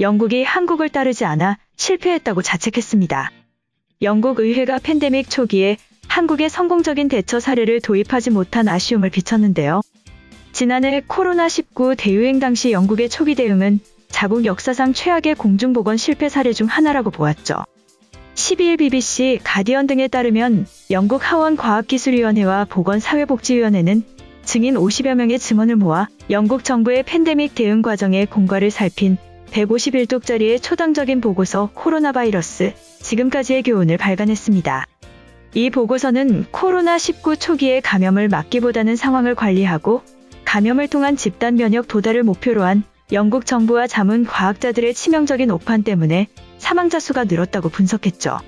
영국이 한국을 따르지 않아 실패했다고 자책했습니다. 영국 의회가 팬데믹 초기에 한국의 성공적인 대처 사례를 도입하지 못한 아쉬움을 비쳤는데요. 지난해 코로나19 대유행 당시 영국의 초기 대응은 자국 역사상 최악의 공중보건 실패 사례 중 하나라고 보았죠. 12일 BBC, 가디언 등에 따르면 영국 하원 과학기술위원회와 보건사회복지위원회는 증인 50여 명의 증언을 모아 영국 정부의 팬데믹 대응 과정의 공과를 살핀 151쪽짜리의 초당적인 보고서 코로나 바이러스 지금까지의 교훈을 발간했습니다. 이 보고서는 코로나19 초기의 감염을 막기보다는 상황을 관리하고 감염을 통한 집단 면역 도달을 목표로 한 영국 정부와 자문 과학자들의 치명적인 오판 때문에 사망자 수가 늘었다고 분석했죠.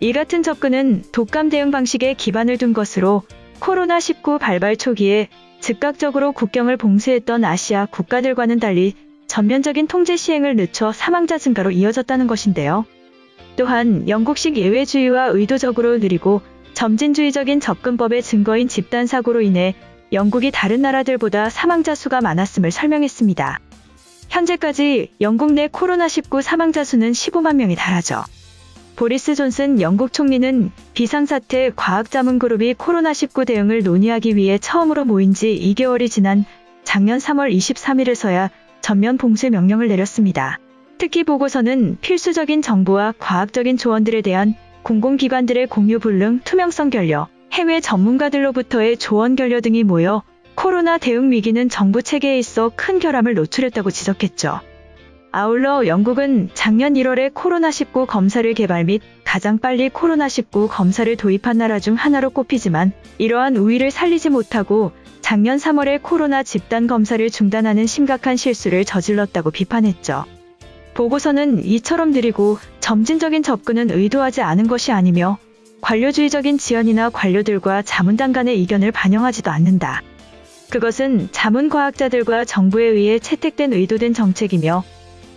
이 같은 접근은 독감 대응 방식에 기반을 둔 것으로 코로나19 발발 초기에 즉각적으로 국경을 봉쇄했던 아시아 국가들과는 달리 전면적인 통제 시행을 늦춰 사망자 증가로 이어졌다는 것인데요. 또한 영국식 예외주의와 의도적으로 느리고 점진주의적인 접근법의 증거인 집단 사고로 인해 영국이 다른 나라들보다 사망자 수가 많았음을 설명했습니다. 현재까지 영국 내 코로나19 사망자 수는 15만 명이 달하죠. 보리스 존슨 영국 총리는 비상사태 과학자문그룹이 코로나19 대응을 논의하기 위해 처음으로 모인 지 2개월이 지난 작년 3월 23일에서야 전면 봉쇄 명령을 내렸습니다. 특히 보고서는 필수적인 정보와 과학적인 조언들에 대한 공공기관들의 공유 불능, 투명성 결여, 해외 전문가들로부터의 조언 결여 등이 모여 코로나 대응 위기는 정부 체계에 있어 큰 결함을 노출했다고 지적했죠. 아울러 영국은 작년 1월에 코로나19 검사를 개발 및 가장 빨리 코로나19 검사를 도입한 나라 중 하나로 꼽히지만 이러한 우위를 살리지 못하고 작년 3월에 코로나 집단 검사를 중단하는 심각한 실수를 저질렀다고 비판했죠. 보고서는 이처럼 느리고 점진적인 접근은 의도하지 않은 것이 아니며 관료주의적인 지연이나 관료들과 자문단 간의 의견을 반영하지도 않는다. 그것은 자문과학자들과 정부에 의해 채택된 의도된 정책이며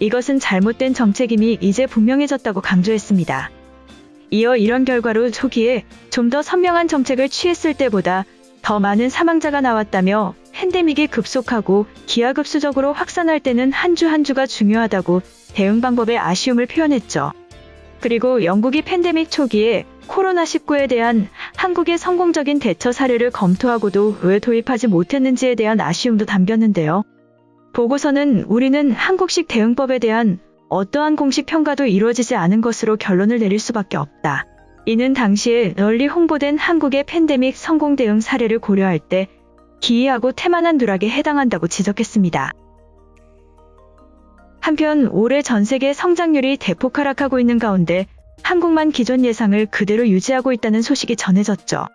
이것은 잘못된 정책임이 이제 분명해졌다고 강조했습니다. 이어 이런 결과로 초기에 좀 더 선명한 정책을 취했을 때보다 더 많은 사망자가 나왔다며 팬데믹이 급속하고 기하급수적으로 확산할 때는 한 주한 주가 중요하다고 대응 방법에 아쉬움을 표현했죠. 그리고 영국이 팬데믹 초기에 코로나19에 대한 한국의 성공적인 대처 사례를 검토하고도 왜 도입하지 못했는지에 대한 아쉬움도 담겼는데요. 보고서는 우리는 한국식 대응법에 대한 어떠한 공식 평가도 이루어지지 않은 것으로 결론을 내릴 수밖에 없다. 이는 당시에 널리 홍보된 한국의 팬데믹 성공 대응 사례를 고려할 때 기이하고 태만한 누락에 해당한다고 지적했습니다. 한편 올해 전 세계 성장률이 대폭 하락하고 있는 가운데 한국만 기존 예상을 그대로 유지하고 있다는 소식이 전해졌죠.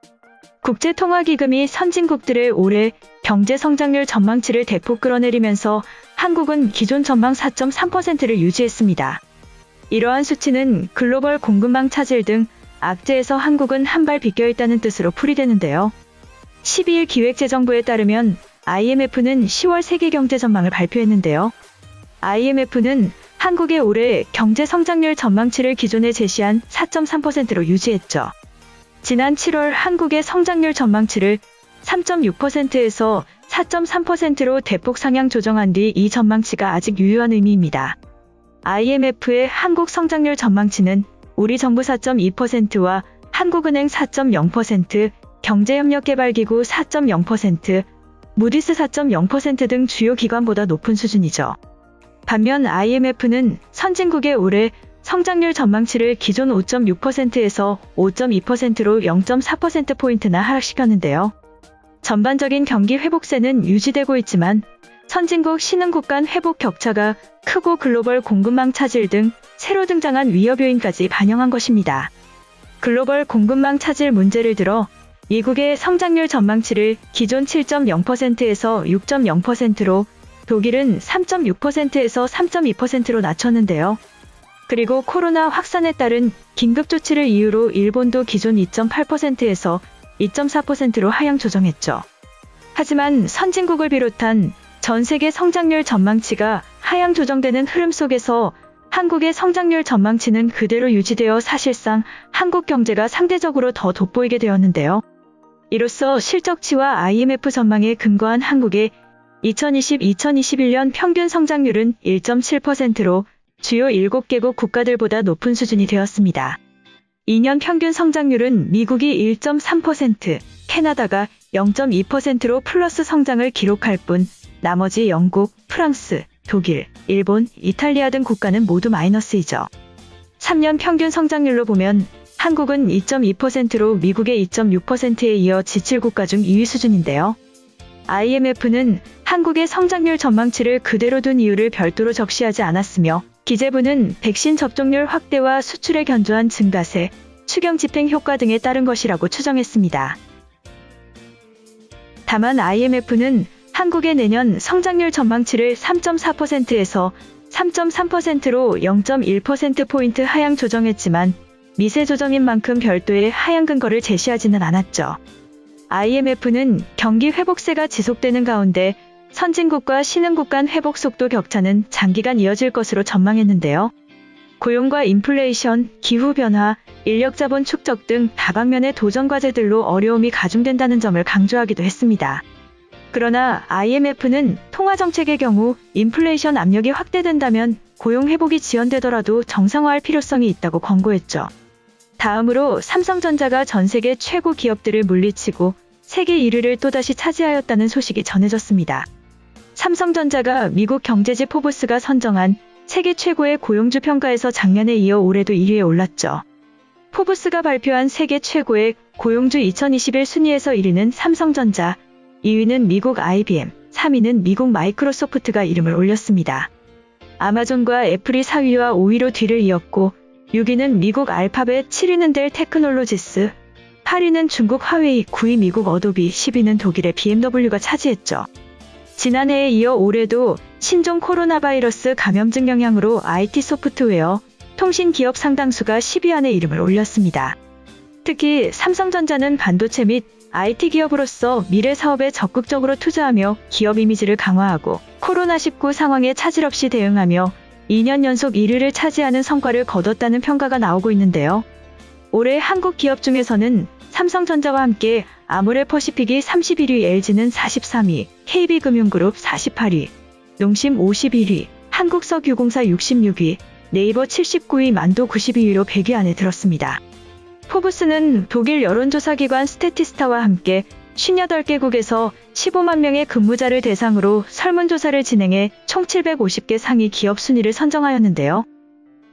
국제통화기금이 선진국들의 올해 경제 성장률 전망치를 대폭 끌어내리면서 한국은 기존 전망 4.3%를 유지했습니다. 이러한 수치는 글로벌 공급망 차질 등 악재에서 한국은 한 발 비껴 있다는 뜻으로 풀이되는데요. 12일 기획재정부에 따르면 IMF는 10월 세계 경제 전망을 발표했는데요. IMF는 한국의 올해 경제 성장률 전망치를 기존에 제시한 4.3%로 유지했죠. 지난 7월 한국의 성장률 전망치를 3.6%에서 4.3%로 대폭 상향 조정한 뒤 이 전망치가 아직 유효한 의미입니다. IMF의 한국 성장률 전망치는 우리 정부 4.2%와 한국은행 4.0%, 경제협력개발기구 4.0%, 무디스 4.0%등 주요 기관보다 높은 수준이죠. 반면 IMF는 선진국의 올해 성장률 전망치를 기존 5.6%에서 5.2%로 0.4%포인트나 하락시켰는데요. 전반적인 경기 회복세는 유지되고 있지만 선진국 신흥국 간 회복 격차가 크고 글로벌 공급망 차질 등 새로 등장한 위협 요인까지 반영한 것입니다. 글로벌 공급망 차질 문제를 들어 미국의 성장률 전망치를 기존 7.0%에서 6.0%로 독일은 3.6%에서 3.2%로 낮췄는데요. 그리고 코로나 확산에 따른 긴급 조치를 이유로 일본도 기존 2.8%에서 2.4%로 하향 조정했죠. 하지만 선진국을 비롯한 전 세계 성장률 전망치가 하향 조정되는 흐름 속에서 한국의 성장률 전망치는 그대로 유지되어 사실상 한국 경제가 상대적으로 더 돋보이게 되었는데요. 이로써 실적치와 IMF 전망에 근거한 한국의 2020-2021년 평균 성장률은 1.7%로 주요 7개국 국가들보다 높은 수준이 되었습니다. 2년 평균 성장률은 미국이 1.3%, 캐나다가 0.2%로 플러스 성장을 기록할 뿐 나머지 영국, 프랑스, 독일, 일본, 이탈리아 등 국가는 모두 마이너스이죠. 3년 평균 성장률로 보면 한국은 2.2%로 미국의 2.6%에 이어 지칠 국가 중 2위 수준인데요. IMF는 한국의 성장률 전망치를 그대로 둔 이유를 별도로 적시하지 않았으며 기재부는 백신 접종률 확대와 수출의 견조한 증가세, 추경 집행 효과 등에 따른 것이라고 추정했습니다. 다만 IMF는 한국의 내년 성장률 전망치를 3.4%에서 3.3%로 0.1%포인트 하향 조정했지만 미세 조정인 만큼 별도의 하향 근거를 제시하지는 않았죠. IMF는 경기 회복세가 지속되는 가운데 선진국과 신흥국 간 회복 속도 격차는 장기간 이어질 것으로 전망했는데요. 고용과 인플레이션, 기후변화, 인력자본 축적 등 다방면의 도전 과제들로 어려움이 가중된다는 점을 강조하기도 했습니다. 그러나 IMF는 통화정책의 경우 인플레이션 압력이 확대된다면 고용 회복이 지연되더라도 정상화할 필요성이 있다고 권고했죠. 다음으로 삼성전자가 전 세계 최고 기업들을 물리치고 세계 1위를 또다시 차지하였다는 소식이 전해졌습니다. 삼성전자가 미국 경제지 포브스가 선정한 세계 최고의 고용주 평가에서 작년에 이어 올해도 1위에 올랐죠. 포브스가 발표한 세계 최고의 고용주 2021 순위에서 1위는 삼성전자, 2위는 미국 IBM, 3위는 미국 마이크로소프트가 이름을 올렸습니다. 아마존과 애플이 4위와 5위로 뒤를 이었고 6위는 미국 알파벳, 7위는 델 테크놀로지스, 8위는 중국 화웨이, 9위 미국 어도비, 10위는 독일의 BMW가 차지했죠. 지난해에 이어 올해도 신종 코로나 바이러스 감염증 영향으로 IT 소프트웨어, 통신 기업 상당수가 10위 안에 이름을 올렸습니다. 특히 삼성전자는 반도체 및 IT 기업으로서 미래 사업에 적극적으로 투자하며 기업 이미지를 강화하고 코로나19 상황에 차질 없이 대응하며 2년 연속 1위를 차지하는 성과를 거뒀다는 평가가 나오고 있는데요. 올해 한국 기업 중에서는 삼성전자와 함께 아모레퍼시픽이 31위, LG는 43위, KB금융그룹 48위, 농심 51위, 한국석유공사 66위, 네이버 79위, 만도 92위로 100위 안에 들었습니다. 포브스는 독일 여론조사기관 스태티스타와 함께 58개국에서 15만 명의 근무자를 대상으로 설문조사를 진행해 총 750개 상위 기업 순위를 선정하였는데요.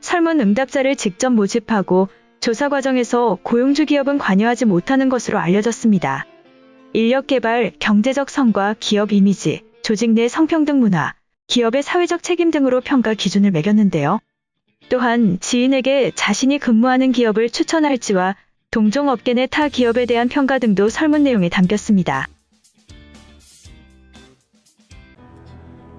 설문 응답자를 직접 모집하고 조사 과정에서 고용주 기업은 관여하지 못하는 것으로 알려졌습니다. 인력 개발, 경제적 성과, 기업 이미지, 조직 내 성평등 문화, 기업의 사회적 책임 등으로 평가 기준을 매겼는데요. 또한 지인에게 자신이 근무하는 기업을 추천할지와 동종 업계 내 타 기업에 대한 평가 등도 설문 내용에 담겼습니다.